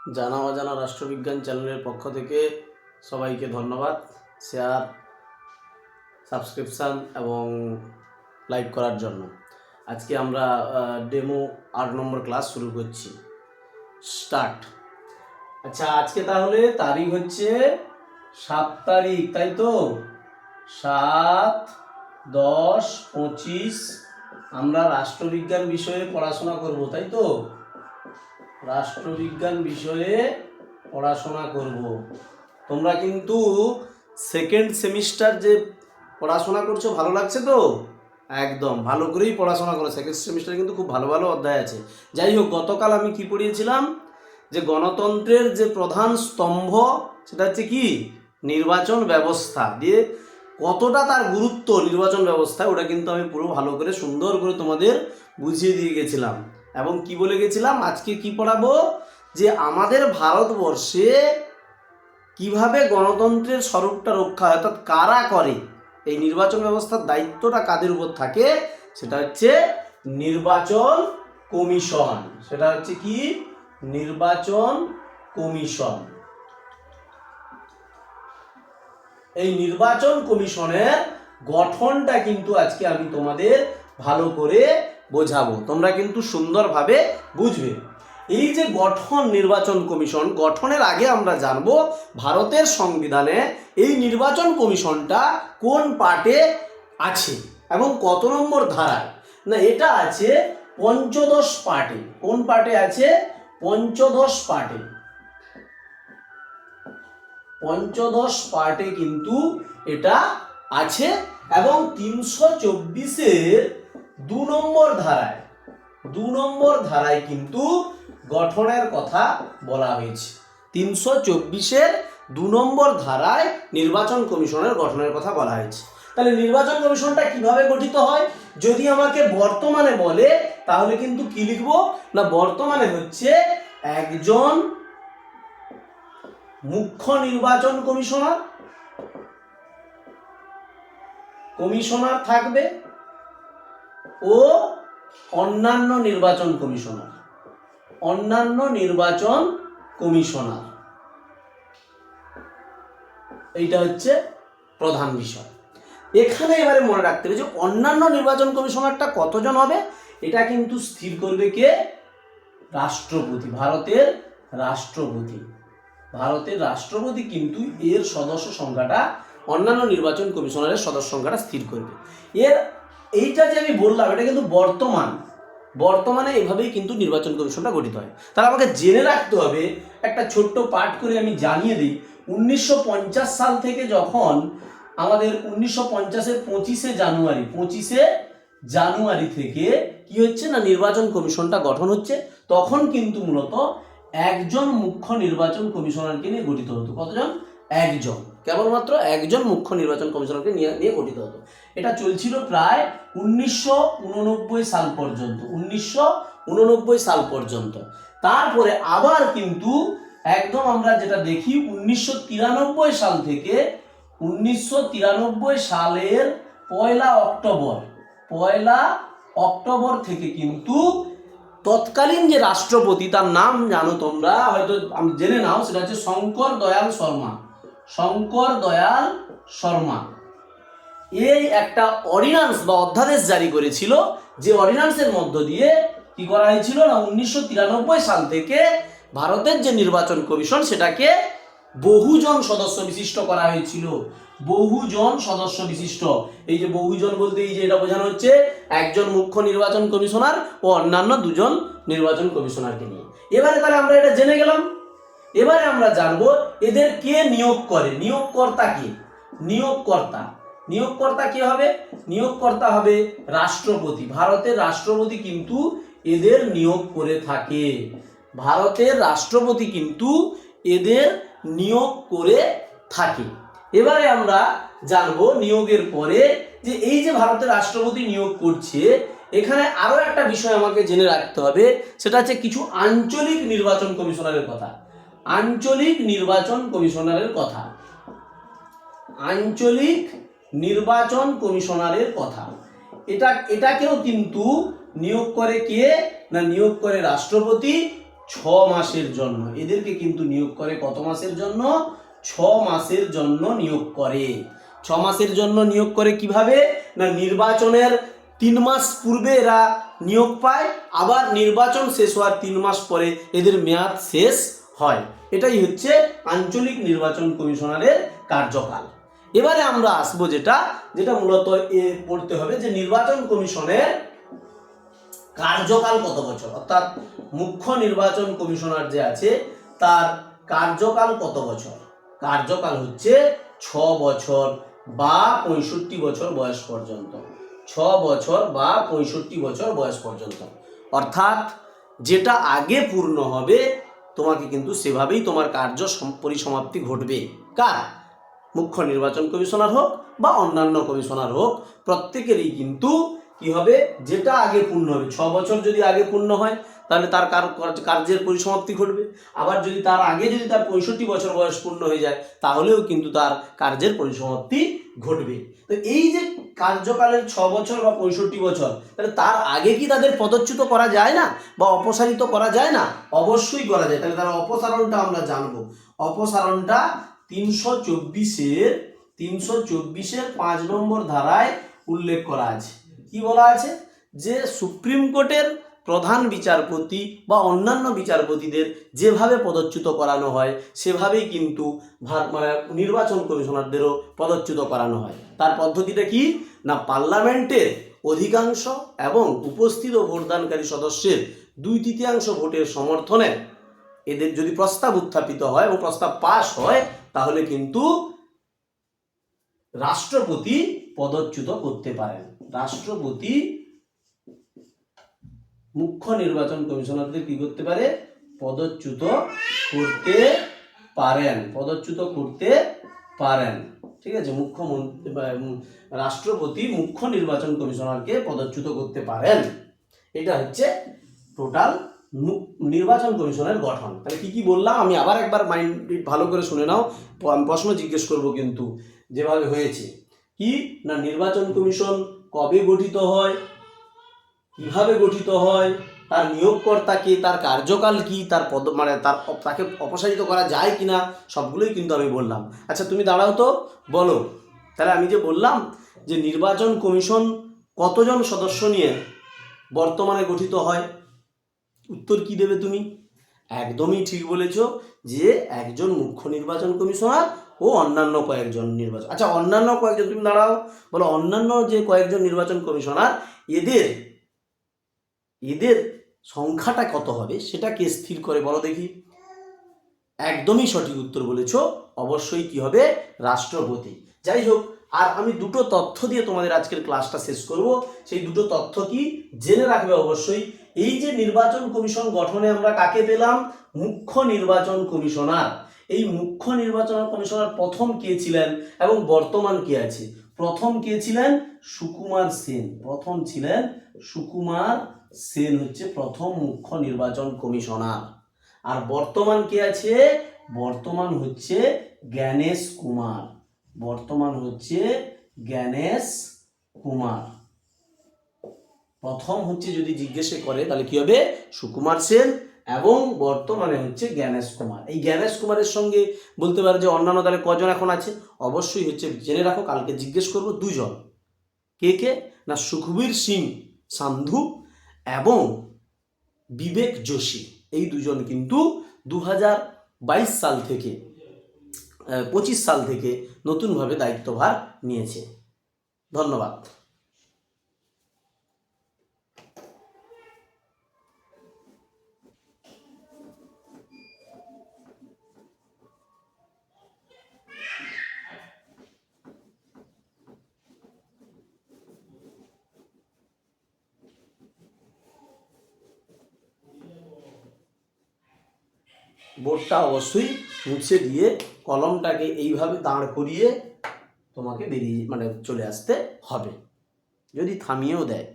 জানা অজানা রাষ্ট্রবিজ্ঞান চ্যানেলের পক্ষ থেকে সবাইকে ধন্যবাদ। শেয়ার, সাবস্ক্রিপশান এবং লাইক করার জন্য। আজকে আমরা ডেমো আট নম্বর ক্লাস শুরু করছি। স্টার্ট। আচ্ছা আজকে তাহলে তারিখ হচ্ছে সাত তারিখ, তাই তো? সাত, দশ, পঁচিশ। আমরা রাষ্ট্রবিজ্ঞান বিষয়ে পড়াশোনা করব, তাই তো? রাষ্ট্রবিজ্ঞান বিষয়ে পড়াশোনা করব। তোমরা কিন্তু সেকেন্ড সেমিস্টার যে পড়াশোনা করছ, ভালো লাগছে তো? একদম, ভালো করেই পড়াশোনা করো। সেকেন্ড সেমিস্টারে কিন্তু খুব ভালো ভালো অধ্যায় আছে। যাই হোক, গতকাল আমি কি পড়িয়েছিলাম? যে গণতন্ত্রের যে প্রধান স্তম্ভ, সেটা হচ্ছে কি? নির্বাচন ব্যবস্থা। দিয়ে কতটা তার গুরুত্ব নির্বাচন ব্যবস্থায়, ওটা কিন্তু আমি পুরো ভালো করে, সুন্দর করে তোমাদের বুঝিয়ে দিয়ে গেছিলাম। এবং কি বলে গেছিলাম? আজকে কি পড়াবো? যে আমাদের ভারতবর্ষে কীভাবে গণতন্ত্রের স্বরূপটা রক্ষা হয়, অর্থাৎ কারা করে? এই নির্বাচন ব্যবস্থার দায়িত্বটা কাদের উপর থাকে? সেটা হচ্ছে নির্বাচন কমিশন। সেটা হচ্ছে কি? নির্বাচন কমিশন। এই নির্বাচন কমিশনের গঠনটা কিন্তু আজকে আমি তোমাদের ভালো করে বোঝাবো। তোমরা কিন্তু সুন্দরভাবে বুঝবে। এই যে গঠন নির্বাচন কমিশন, গঠনের আগে আমরা জানব ভারতের সংবিধানে এই নির্বাচন কমিশনটা কোন পার্টে আছে এবং কত নম্বর ধারায়? না, এটা আছে পঞ্চদশ পার্টে। কোন পার্টে আছে? পঞ্চদশ পার্টে। পঞ্চদশ পার্টে কিন্তু এটা আছে এবং তিনশো চব্বিশের দু নম্বর ধারায়, দু নম্বর ধারায় কিন্তু গঠনের কথা বলা হয়েছে। তিনশো চব্বিশের দু নম্বর ধারায় নির্বাচন কমিশনের গঠনের কথা বলা হয়েছে। তাহলে নির্বাচন কমিশনটা কীভাবে গঠিত হয়? যদি আমাকে বর্তমানে বলে, তাহলে কিন্তু কি লিখব? না, বর্তমানে হচ্ছে একজন মুখ্য নির্বাচন কমিশনার। কমিশনার থাকবে। ও অন্যান্য নির্বাচন কমিশনার। অন্যান্য নির্বাচন কমিশনার। এইটা হচ্ছে প্রধান বিষয়। এখানে এবারে মনে রাখতে হবে যে অন্যান্য নির্বাচন কমিশনারটা কতজন হবে, এটা কিন্তু স্থির করবে কে? রাষ্ট্রপতি, ভারতের রাষ্ট্রপতি। ভারতের রাষ্ট্রপতি কিন্তু এর সদস্য সংখ্যাটা অন্যান্য নির্বাচন কমিশনারের সদস্য সংখ্যাটা স্থির করবে। এর এইটা যে আমি বললাম, এটা কিন্তু বর্তমান। বর্তমানে এভাবেই কিন্তু নির্বাচন কমিশনটা গঠিত হয়। তাহলে আমাকে জেনে রাখতে হবে, একটা ছোট্ট পাঠ করে আমি জানিয়ে দিই। উনিশশো পঞ্চাশ সাল থেকে যখন আমাদের উনিশশো পঞ্চাশের পঁচিশে জানুয়ারি পঁচিশে জানুয়ারি থেকে কি হচ্ছে না, নির্বাচন কমিশনটা গঠন হচ্ছে, তখন কিন্তু মূলত একজন মুখ্য নির্বাচন কমিশনারকে নিয়ে গঠিত হতো। কতজন? একজন। কেবলমাত্র একজন মুখ্য নির্বাচন কমিশনারকে নিয়ে নিয়ে গঠিত হতো। এটা চলছিল প্রায় উনিশশো উননব্বই সাল পর্যন্ত, উনিশশো উননব্বই সাল পর্যন্ত। তারপরে আবার কিন্তু একদম আমরা যেটা দেখি, উনিশশো তিরানব্বই সাল থেকে উনিশশো তিরানব্বই সালের পয়লা অক্টোবর পয়লা অক্টোবর থেকে কিন্তু তৎকালীন যে রাষ্ট্রপতি, তার নাম জানো তোমরা, হয়তো জেনে নাও, সেটা হচ্ছে শঙ্কর দয়াল শর্মা। শঙ্কর দয়াল শর্মা। এই একটা অর্ডিন্যান্স বা অধ্যাদেশ জারি করেছিল যে অর্ডিন্যান্সের মধ্য দিয়ে কি করা হয়েছিল না, উনিশশো তিরানব্বই সাল থেকে ভারতের যে নির্বাচন কমিশন সেটাকে বহুজন সদস্য বিশিষ্ট করা হয়েছিল। বহুজন সদস্য বিশিষ্ট। এই যে বহুজন বলতে এই যে এটা বোঝানো হচ্ছে একজন মুখ্য নির্বাচন কমিশনার ও অন্যান্য দুজন নির্বাচন কমিশনারকে নিয়ে। এবারে তাহলে আমরা এটা জেনে গেলাম। এবারে আমরা জানব এদের কে নিয়োগ করে। নিয়োগকর্তা কে? নিয়োগকর্তা। নিয়োগকর্তা কে হবে? নিয়োগকর্তা হবে রাষ্ট্রপতি। ভারতের রাষ্ট্রপতি কিন্তু এদের নিয়োগ করে থাকে। ভারতের রাষ্ট্রপতি কিন্তু এদের নিয়োগ করে থাকে। এবারে আমরা জানব নিয়োগের পরে যে এই যে ভারতের রাষ্ট্রপতি নিয়োগ করছে, এখানে আরও একটা বিষয় আমাকে জেনে রাখতে হবে, সেটা হচ্ছে কিছু আঞ্চলিক নির্বাচন কমিশনারের কথা। আঞ্চলিক নির্বাচন কমিশনারের কথা। আঞ্চলিক নির্বাচন কমিশনারের কথা। এটা, এটাকেও কিন্তু নিয়োগ করে কে? না নিয়োগ করে রাষ্ট্রপতি ছ মাসের জন্য। এদেরকে কিন্তু নিয়োগ করে কত মাসের জন্য? ছ মাসের জন্য নিয়োগ করে। ছ মাসের জন্য নিয়োগ করে কীভাবে? না নির্বাচনের তিন মাস পূর্বে এরা নিয়োগ পায়, আবার নির্বাচন শেষ হওয়ার তিন মাস পরে এদের মেয়াদ শেষ হয়। এটাই হচ্ছে আঞ্চলিক নির্বাচন কমিশনারের কার্যকাল। এবারে আমরা আসব যেটা যেটা মূলত এ পড়তে হবে যে নির্বাচন কমিশনের কার্যকাল কত বছর? অর্থাৎ মুখ্য নির্বাচন কমিশনার যে আছে, তার কার্যকাল কত বছর? কার্যকাল হচ্ছে ছ বছর বা পঁয়ষট্টি বছর বয়স পর্যন্ত। ছ বছর বা পঁয়ষট্টি বছর বয়স পর্যন্ত। অর্থাৎ যেটা আগে পূর্ণ হবে তোমাকে কিন্তু সেভাবেই তোমার কার্য পরিসমাপ্তি ঘটবে। কার? মুখ্য নির্বাচন কমিশনার হোক বা অন্যান্য কমিশনার হোক, প্রত্যেকেরই কিন্তু কি হবে? যেটা আগে পূর্ণ হবে। ছ বছর যদি আগে পূর্ণ হয় তাহলে তার কার- কার- কার্যের পরিসমাপ্তি ঘটবে। আবার যদি তার আগে যদি তার পঁয়ষট্টি বছর বয়স পূর্ণ হয়ে যায়, তাহলেও কিন্তু তার কার্যের পরিসমাপ্তি ঘটবে। তো এই যে কার্যকালের ছ বছর বা পঁয়ষট্টি বছর, তাহলে তার আগে কি তাদের পদচ্যুত করা যায় না? বা অপসারিত করা যায় না? অবশ্যই করা যায়। তাহলে তার অপসারণটা আমরা জানব। অপসারণটা তিনশো চব্বিশের তিনশো চব্বিশের পাঁচ নম্বর ধারায় উল্লেখ করা আছে। কি বলা আছে? যে সুপ্রিম কোর্টের প্রধান বিচারপতি বা অন্যান্য বিচারপতিদের যেভাবে পদচ্যুত করানো হয়, সেভাবেই কিন্তু মানে নির্বাচন কমিশনারদেরও পদচ্যুত করানো হয়। তার পদ্ধতিটা কি? না, পার্লামেন্টের অধিকাংশ এবং উপস্থিত ভোটদানকারী সদস্যের দুই তৃতীয়াংশ ভোটের সমর্থনে এদের যদি প্রস্তাব উত্থাপিত হয় এবং প্রস্তাব পাশ হয়, তাহলে কিন্তু রাষ্ট্রপতি পদচ্যুত করতে পারেন। রাষ্ট্রপতি মুখ্য নির্বাচন কমিশনারদের কি করতে পারে? পদচ্যুত করতে পারেন, পদচ্যুত করতে পারেন। ঠিক আছে? মুখ্যমন্ত্রী রাষ্ট্রপতি মুখ্য নির্বাচন কমিশনারকে পদচ্যুত করতে পারেন। এটা হচ্ছে টোটাল নির্বাচন কমিশনের গঠন। তাহলে কি কি বললাম? আমি আবার একবার মাইন্ড ভালো করে শুনে নাও। প্রশ্ন জিজ্ঞেস করব কিন্তু, যেভাবে হয়েছে। কি? না নির্বাচন কমিশন কবে গঠিত হয়? কীভাবে গঠিত হয়, তার নিয়োগকর্তা কে, তার কার্যকাল কি, তার পদ মানে তার তাকে অপসারিত করা যায় কি না সবগুলোই কিন্তু আমি বললাম। আচ্ছা তুমি দাঁড়াও তো, বলো। তাহলে আমি যে বললাম যে নির্বাচন কমিশন কতজন সদস্য নিয়ে বর্তমানে গঠিত হয়, উত্তর কি দেবে তুমি? একদমই ঠিক বলেছ যে একজন মুখ্য নির্বাচন কমিশনার ও অন্যান্য কয়েকজন নির্বাচন আচ্ছা অন্যান্য কয়েকজন তুমি দাঁড়াও। বলো, অন্যান্য যে কয়েকজন নির্বাচন কমিশনার, এদের এদের সংখ্যাটা কত হবে সেটা কে স্থির করে বলো দেখি। একদমই সঠিক উত্তর বলেছ, অবশ্যই কি হবে? রাষ্ট্রপতি। যাই হোক, আর আমি দুটো তথ্য দিয়ে তোমাদের আজকের ক্লাসটা শেষ করব। সেই দুটো তথ্য কি? জেনে রাখবে অবশ্যই। এই যে নির্বাচন কমিশন গঠনে আমরা কাকে পেলাম? মুখ্য নির্বাচন কমিশনার। এই মুখ্য নির্বাচন কমিশনার প্রথম কে ছিলেন এবং বর্তমান কে আছে? প্রথম কে ছিলেন সুকুমার সেন। প্রথম ছিলেন সুকুমার সেন হচ্ছে প্রথম মুখ্য নির্বাচন কমিশনার। আর বর্তমান কে আছে? বর্তমান হচ্ছে জ্ঞানেশ কুমার। বর্তমান হচ্ছে জ্ঞানেশ কুমার। প্রথম হচ্ছে যদি জিজ্ঞেস করে, তাহলে কি হবে? সুকুমার সেন এবং বর্তমানে হচ্ছে জ্ঞানেশ কুমার। এই জ্ঞানেশ কুমারের সঙ্গে বলতে পারে যে অন্যান্য দলে কজন এখন আছে? অবশ্যই হচ্ছে জেনে রাখো, কালকে জিজ্ঞেস করব দুজন। কে কে? না সুখবীর সিং সান্ধু এবং বিবেক যোশী, এই দুজন কিন্তু দু বাইশ সাল থেকে পঁচিশ সাল থেকে নতুনভাবে দায়িত্বভার নিয়েছে। ধন্যবাদ। বোর্ডটা অবশ্যই মুছে দিয়ে কলমটাকে এইভাবে দাঁড় করিয়ে তোমাকে বেরিয়ে মানে চলে আসতে হবে। যদি থামিয়েও দেয়।